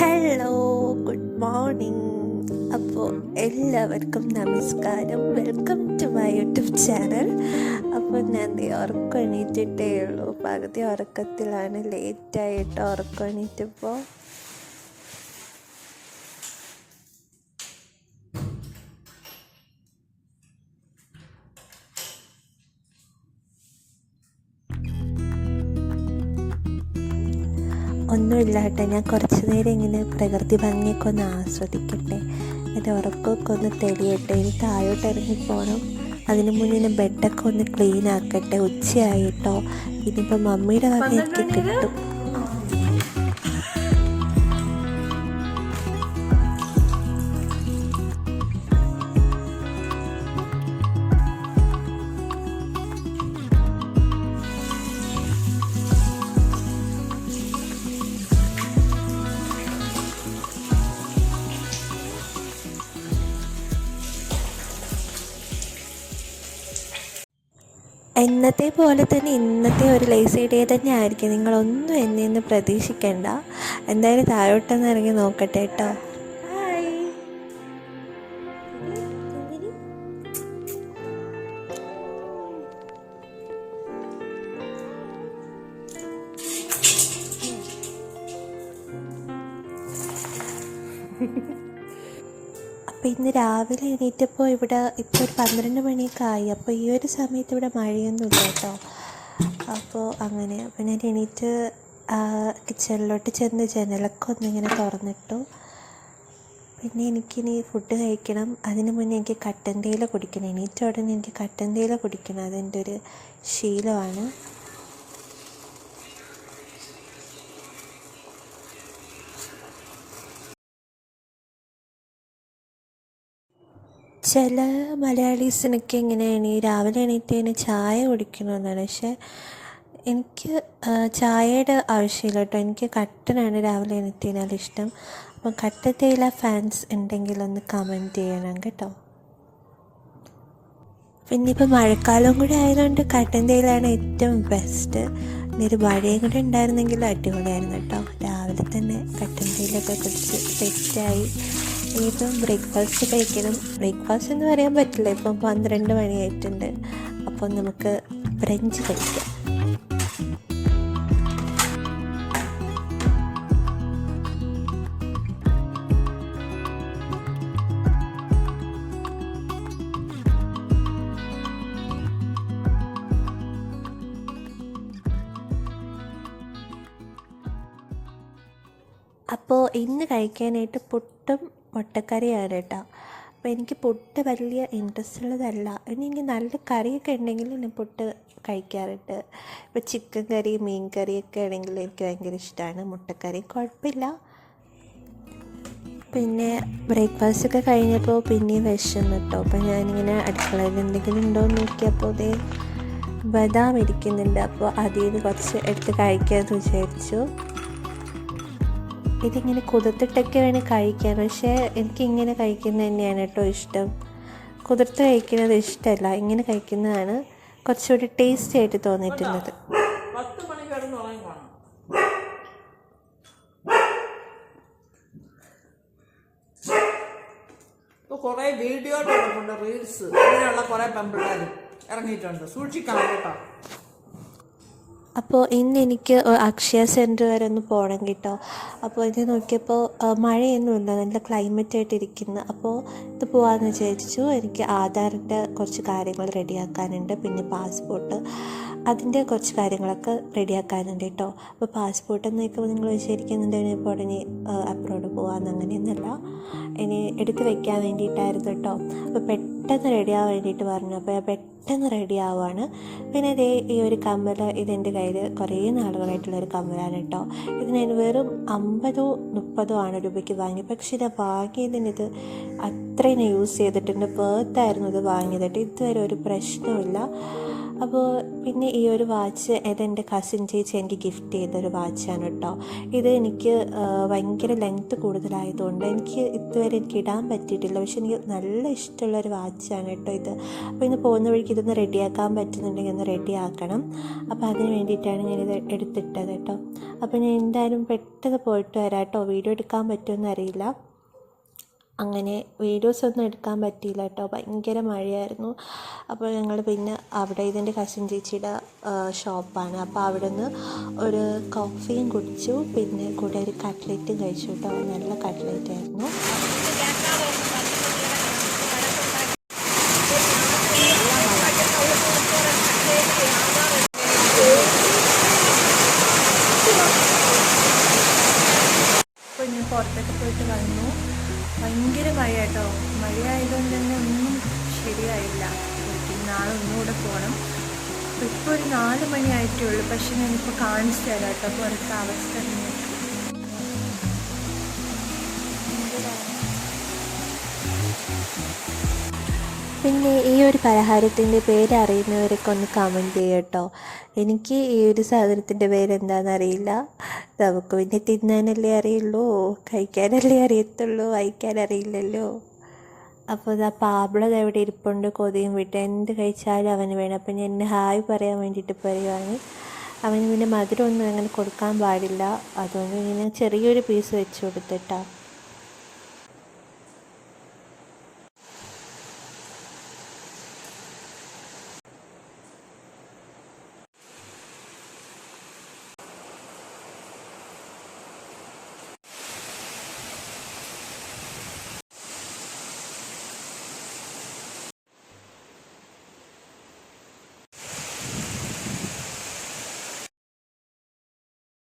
Hello good morning അപ്പോൾ എല്ലാവർക്കും നമസ്കാരം. Welcome to my YouTube channel അപ്പോൾ ഞാൻ ഉറക്കം എണീറ്റിട്ടേ ഉള്ളൂ. പകുതി ഉറക്കത്തിലാണ്. ലേറ്റായിട്ട് ഉറക്കം എണീറ്റപ്പോൾ ഒന്നുമില്ല കേട്ടോ. ഞാൻ കുറച്ച് നേരം ഇങ്ങനെ പ്രകൃതി ഭംഗിയൊക്കെ ഒന്ന് ആസ്വദിക്കട്ടെ. എന്റെ ഉറക്കമൊക്കെ ഒന്ന് തെളിയട്ടെ. ഇനി താഴോട്ട് ഇറങ്ങി പോകണം അതിന് മുന്നേ ബെഡൊക്കെ ഒന്ന് ക്ലീൻ ആക്കട്ടെ. ഉച്ചയായിട്ടോ ഇനിയിപ്പോൾ മമ്മിയുടെ വക എനിക്ക് കിട്ടും. എന്നത്തെ പോലെ തന്നെ ഇന്നത്തെ ഒരു ലേസി ഡേ തന്നെ ആയിരിക്കും. നിങ്ങളൊന്നും എന്നെ ഇന്ന് പ്രതീക്ഷിക്കണ്ട. എന്തായാലും താഴോട്ടൊന്ന് ഇറങ്ങി നോക്കട്ടെ കേട്ടോ. അപ്പോൾ ഇന്ന് രാവിലെ എണീറ്റപ്പോൾ ഇവിടെ ഇപ്പോൾ ഒരു പന്ത്രണ്ട് മണിയൊക്കെ ആയി അപ്പോൾ ഈ ഒരു സമയത്ത് ഇവിടെ മഴയൊന്നുമില്ല കേട്ടോ. അപ്പോൾ അങ്ങനെ അപ്പോൾ ഞാൻ എണീറ്റ് കിച്ചണിലോട്ട് ചെന്ന് ജനലൊക്കെ ഒന്നിങ്ങനെ തുറന്നിട്ടു. പിന്നെ എനിക്കിനി ഫുഡ് കഴിക്കണം. അതിന് മുന്നേ എനിക്ക് കട്ടൻ തേയില കുടിക്കണം. എണീറ്റ ഉടനെ എനിക്ക് കട്ടൻ തേയില കുടിക്കണം. അതെന്റെ ഒരു ശീലമാണ്. ചില മലയാളീസിനൊക്കെ എങ്ങനെയാണ്? ഈ രാവിലെ എണീറ്റ് തന്നെ ചായ കുടിക്കണമെന്നാണ് പക്ഷേ എനിക്ക് ചായയുടെ ആവശ്യമില്ല കേട്ടോ. എനിക്ക് കട്ടനാണ് രാവിലെ എണീറ്റതിനാൽ ഇഷ്ടം. അപ്പം കട്ടൻ തേയില ഫാൻസ് ഉണ്ടെങ്കിൽ ഒന്ന് കമന്റ് ചെയ്യണം കേട്ടോ. പിന്നെ മഴക്കാലം കൂടി ആയതുകൊണ്ട് കട്ടൻ തേയിലാണ് ഏറ്റവും ബെസ്റ്റ് ഇനി ഒരു മഴയും കൂടി ഉണ്ടായിരുന്നെങ്കിൽ അടിപൊളിയായിരുന്നു കേട്ടോ. രാവിലെ തന്നെ കട്ടൻ തേയിലൊക്കെ കുടിച്ച് സെറ്റായി ഇനിയിപ്പം ബ്രേക്ക്ഫാസ്റ്റ് കഴിക്കണം. ബ്രേക്ക്ഫാസ്റ്റ് എന്ന് പറയാൻ പറ്റില്ല. ഇപ്പം പന്ത്രണ്ട് മണിയായിട്ടുണ്ട് അപ്പോൾ നമുക്ക് ബ്രഞ്ച് കഴിക്കാം. അപ്പോൾ ഇന്ന് കഴിക്കാനായിട്ട് പുട്ടും മുട്ടക്കറിയാണ് കേട്ടോ അപ്പോൾ എനിക്ക് പുട്ട് വലിയ ഇൻട്രസ്റ്റ് ഉള്ളതല്ല. ഇനി എനിക്ക് നല്ല കറിയൊക്കെ ഉണ്ടെങ്കിൽ ഞാൻ പുട്ട് കഴിക്കാറുണ്ട്. ഇപ്പോൾ ചിക്കൻ കറി മീൻ കറിയൊക്കെ ആണെങ്കിൽ എനിക്ക് ഭയങ്കര ഇഷ്ടമാണ് മുട്ടക്കറി കുഴപ്പമില്ല. പിന്നെ ബ്രേക്ക്ഫാസ്റ്റ് ഒക്കെ കഴിഞ്ഞപ്പോൾ പിന്നെ വിശന്നു കേട്ടോ അപ്പോൾ ഞാനിങ്ങനെ അടുക്കളയിൽ എന്തെങ്കിലും ഉണ്ടോ എന്ന് നോക്കിയപ്പോൾ അതേ ബദാം ഇരിക്കുന്നുണ്ട്. അപ്പോൾ അതിൽ നിന്ന് കുറച്ച് എടുത്ത് കഴിക്കാമെന്ന് വിചാരിച്ചു. ഇതിങ്ങനെ കുതിർത്തിട്ടൊക്കെ വേണേൽ കഴിക്കാൻ പക്ഷേ എനിക്ക് ഇങ്ങനെ കഴിക്കുന്നത് തന്നെയാണ് കേട്ടോ ഇഷ്ടം. കുതിർത്ത് കഴിക്കുന്നത് ഇഷ്ടമല്ല. ഇങ്ങനെ കഴിക്കുന്നതാണ് കുറച്ചുകൂടി ടേസ്റ്റി ആയിട്ട് തോന്നിയിട്ടുള്ളത്. കുറേ വീഡിയോ റീൽസ് അങ്ങനെയുള്ള കുറേ പെമ്പിള്ളേർ ഇറങ്ങിയിട്ടുണ്ട്. സൂക്ഷിക്കണം കേട്ടോ. അപ്പോൾ ഇന്ന് എനിക്ക് അക്ഷയ സെന്റർ വരെ ഒന്ന് പോകണം കേട്ടോ. അപ്പോൾ ഇത് നോക്കിയപ്പോൾ മഴയൊന്നും മഴയൊന്നുമില്ല നല്ല ക്ലൈമറ്റ് ആയിട്ട് ഇരിക്കുന്നു. അപ്പോൾ ഇത് പോകാമെന്ന് വിചാരിച്ചു. എനിക്ക് ആധാറിന്റെ കുറച്ച് കാര്യങ്ങൾ റെഡിയാക്കാനുണ്ട് പിന്നെ പാസ്പോർട്ട്. അതിന്റെ കുറച്ച് കാര്യങ്ങളൊക്കെ റെഡിയാക്കാനുണ്ട് കേട്ടോ. അപ്പോൾ പാസ്പോർട്ട് എന്ന് നിൽക്കുമ്പോൾ നിങ്ങൾ വിചാരിക്കുന്നുണ്ടെങ്കിൽ ഇപ്പോൾ ഉടനെ അബ്രോഡ് പോകാമെന്ന് അങ്ങനെയൊന്നുമല്ല. ഇനി എടുത്ത് വെക്കാൻ വേണ്ടിയിട്ടായിരുന്നു കേട്ടോ. അപ്പോൾ പെട്ടെന്ന് റെഡി ആവാൻ വേണ്ടിയിട്ട് പറഞ്ഞു. അപ്പോൾ ഞാൻ പെട്ടെന്ന് റെഡി ആവുകയാണ് പിന്നെ ഇതേ ഈ ഒരു കമ്മൽ ഇതെന്റെ കയ്യിൽ കുറേ നാളുകളായിട്ടുള്ള ഒരു കമ്മലാണ് കേട്ടോ ഇത് ഞാൻ വെറും അമ്പതോ മുപ്പതോ ആണ് രൂപയ്ക്ക് വാങ്ങി. പക്ഷേ ഇത് വാങ്ങിയതിന് ഇത് അത്രയും യൂസ് ചെയ്തിട്ടുണ്ട് പേർത്തായിരുന്നു ഇത് വാങ്ങിയത് ഇതുവരെ ഒരു പ്രശ്നമില്ല അപ്പോൾ പിന്നെ ഈ ഒരു വാച്ച് ഇതെന്റെ കസിൻ ചേച്ചി എനിക്ക് ഗിഫ്റ്റ് ചെയ്തൊരു വാച്ചാണ് കേട്ടോ ഇത് എനിക്ക് ഭയങ്കര ലെങ്ത്ത് കൂടുതലായതുകൊണ്ട് എനിക്ക് ഇതുവരെ എനിക്ക് ഇടാൻ പറ്റിയിട്ടില്ല. പക്ഷെ എനിക്ക് നല്ല ഇഷ്ടമുള്ളൊരു വാച്ചാണ് കേട്ടോ ഇത്. അപ്പോൾ ഇന്ന് പോകുന്ന വഴിക്ക് ഇതൊന്ന് റെഡിയാക്കാൻ പറ്റുന്നുണ്ടെങ്കിൽ ഒന്ന് റെഡിയാക്കണം. അപ്പോൾ അതിന് വേണ്ടിയിട്ടാണ് ഞാനിത് എടുത്തിട്ടത് കേട്ടോ. അപ്പോൾ ഞാൻ എന്തായാലും പെട്ടെന്ന് പോയിട്ട് വരാം കേട്ടോ. വീഡിയോ എടുക്കാൻ പറ്റുമെന്ന് അറിയില്ല. അങ്ങനെ വീഡിയോസ് ഒന്നും എടുക്കാൻ പറ്റിയില്ല കേട്ടോ. ഭയങ്കര മഴയായിരുന്നു. അപ്പോൾ ഞങ്ങൾ പിന്നെ അവിടെ ഇതിന്റെ കസിൻ ചേച്ചിയുടെ ഷോപ്പാണ് അപ്പോൾ അവിടെ നിന്ന് ഒരു കോഫിയും കുടിച്ചു. പിന്നെ കൂടെ ഒരു കട്ട്ലറ്റും കഴിച്ചു കേട്ടോ. നല്ല കട്ട്ലറ്റ് ആയിരുന്നു അപ്പോൾ ഞാൻ പുറത്തൊക്കെ പോയിട്ട് വന്നു. ഭയങ്കര മഴ കേട്ടോ മഴയായതുകൊണ്ട് തന്നെ ഒന്നും ശരിയായില്ല. നാളെ ഒന്നുകൂടെ പോകണം അപ്പോൾ ഇപ്പോൾ ഒരു നാല് മണിയായിട്ടേ ഉള്ളൂ. പക്ഷെ ഞാനിപ്പോൾ കാണിച്ചു തരാം കേട്ടോ പുറത്തെ അവസ്ഥ നിങ്ങൾക്ക്. പിന്നെ ഈ ഒരു പലഹാരത്തിന്റെ പേര് അറിയുന്നവരൊക്കെ ഒന്ന് കമന്റ് ചെയ്യട്ടോ. എനിക്ക് ഈ ഒരു സാധനത്തിന്റെ പേര് എന്താണെന്ന് അറിയില്ല. നമുക്ക് പിന്നെ തിന്നാനല്ലേ അറിയുള്ളൂ കഴിക്കാനല്ലേ അറിയത്തുള്ളൂ വായിക്കാൻ അറിയില്ലല്ലോ. അപ്പോൾ ഇതാ പാബ്ലത് എവിടെ ഇരിപ്പുണ്ട് കൊതിയും വിട്ട് എന്ത് കഴിച്ചാലും അവന് വേണം. അപ്പം ഞാൻ എന്നെ ഹായ് പറയാൻ വേണ്ടിയിട്ട് പറയുവാണ്. അവന് പിന്നെ മധുരമൊന്നും അങ്ങനെ കൊടുക്കാൻ പാടില്ല. അതുകൊണ്ട് ഇങ്ങനെ ചെറിയൊരു പീസ് വെച്ച് കൊടുത്തിട്ടാ.